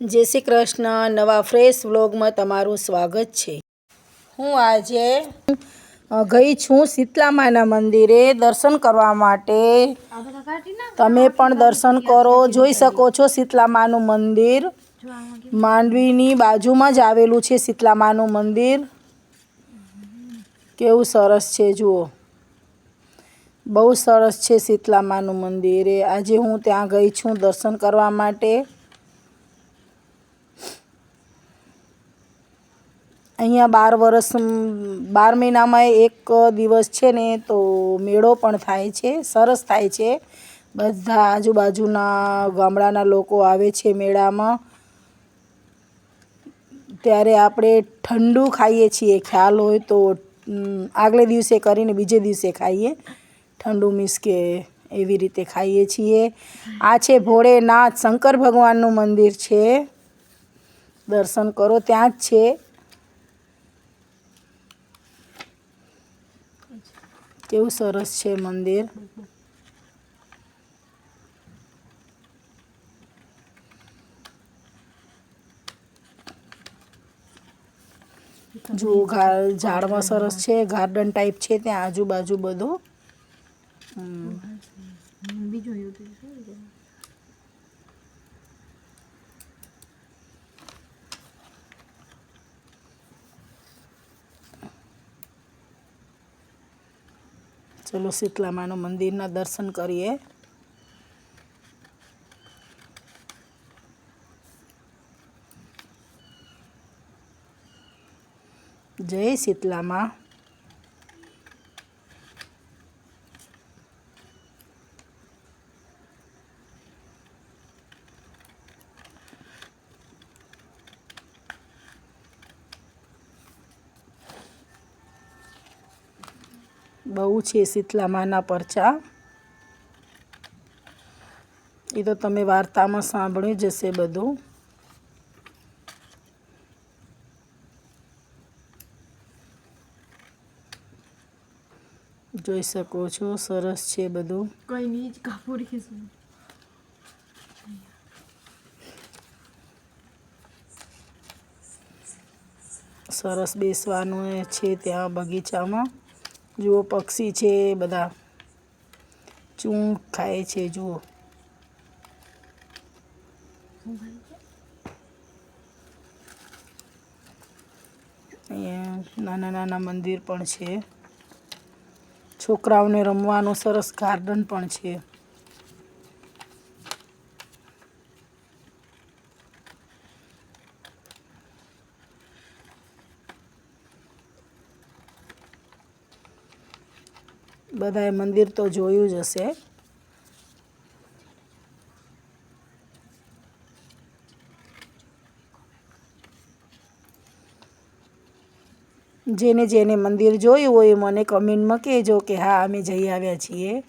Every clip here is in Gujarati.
જય શ્રી કૃષ્ણ, નવા ફ્રેશ વ્લોગમાં તમારું સ્વાગત છે. હું આજે ગઈ છું શીતલામાના મંદિરે દર્શન કરવા માટે. તમે પણ દર્શન કરો, જોઈ શકો છો શીતલામાનું મંદિર. માંડવીની બાજુમાં જ આવેલું છે શીતલામાનું મંદિર. કેવું સરસ છે, જુઓ. બહુ સરસ છે શીતલામાનું મંદિર. એ આજે હું ત્યાં ગઈ છું દર્શન કરવા માટે. અહીંયા બાર વર્ષ બાર મહિનામાં એક દિવસ છે ને, તો મેળો પણ થાય છે, સરસ થાય છે. બધા આજુબાજુના ગામડાના લોકો આવે છે મેળામાં. ત્યારે આપણે ઠંડુ ખાઈએ છીએ, ખ્યાલ હોય તો આગલે દિવસે કરીને બીજે દિવસે ખાઈએ. ઠંડુ મીન્સ કે એવી રીતે ખાઈએ છીએ. આ છે ભોળેનાથ, શંકર ભગવાનનું મંદિર છે. દર્શન કરો, ત્યાં જ છે. કેવું સરસ છે મંદિર. જો ઝાડમાં સરસ છે ગાર્ડન ટાઈપ છે ત્યાં આજુબાજુ બધું. ચલો શીતલામાનું મંદિરના દર્શન કરીએ. જય શીતલામાં. બહુ છે શીતલામાના પરચા. એ તો તમે વાર્તામાં સાંભળ્યું જ હશે બધું. જોઈ શકો છો સરસ છે બધું. કઈ નહીં જ કાપડ સરસ બેસવાનું છે ત્યાં બગીચામાં. જુઓ, પક્ષી છે, બધા ચૂંટ ખાય છે, જુઓ. અહીંયા નાના નાના મંદિર પણ છે. છોકરાઓને રમવાનું સરસ ગાર્ડન પણ છે. બધાએ મંદિર તો જોયું જ હશે. જેને જેને મંદિર જોયું હોય એ મને કમેન્ટમાં કહેજો કે હા, અમે જઈ આવ્યા છીએ.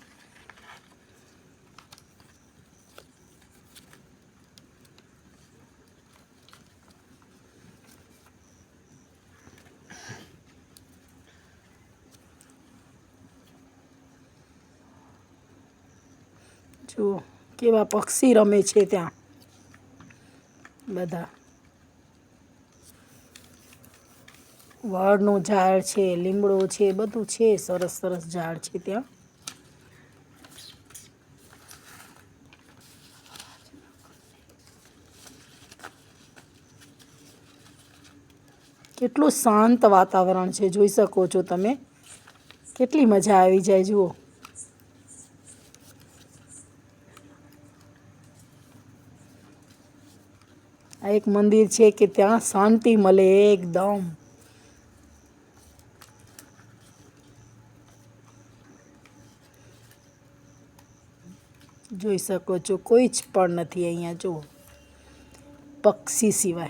જુઓ કેવા પક્ષી રમે છે ત્યાં. બધા. વડનું ઝાડ છે, લીમડો છે, બધું છે, સરસ સરસ ઝાડ છે ત્યાં. કેટલું શાંત વાતાવરણ છે, જોઈ શકો છો તમે. કેટલી મજા આવી જાય, જુઓ. આ એક મંદિર છે કે ત્યાં શાંતિ મળે એકદમ. જોઈ શકો છો, કોઈ જ પણ નથી અહીંયા, જુઓ. પક્ષી સિવાય.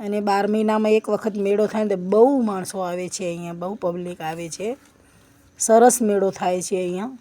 અને બાર મહિનામાં એક વખત મેળો થાય ને બહુ માણસો આવે છે અહીંયા, બહુ પબ્લિક આવે છે. સરસ મેળો થાય છે અહીંયા.